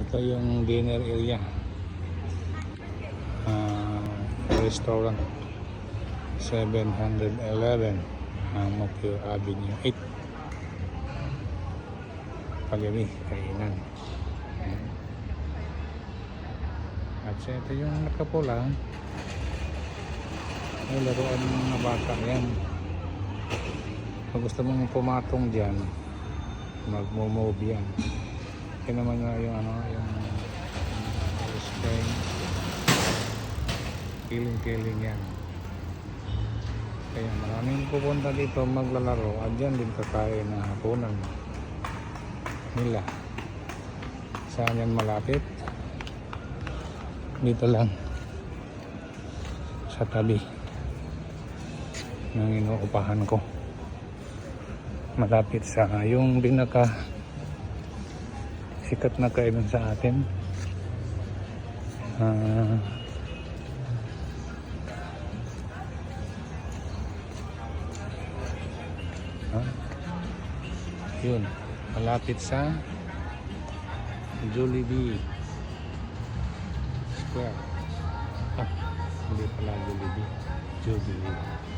Ito yung dinner area. Ah, restaurant. 711 ang Mokyo Avenue 8. Pagabi, kainan. At siya, ito yung nakapula. Ay, laruan ng mga bata yan. Kung gusto mong pumatong dyan, magmo-move yan. Kaya naman nga yung ano, yung yung spring. Kiling-kiling yan. Kaya maraming pupunta dito maglalaro at dyan din kakain na hapunan nila. Saan yan malapit? Dito lang. Sa tabi ng inuupahan ko. Malapit sa yung pinaka sikat na kainan sa atin. Ah, ah, yun, malapit sa Jollibee Square. Ah, hindi pala Jollibee. Jollibee.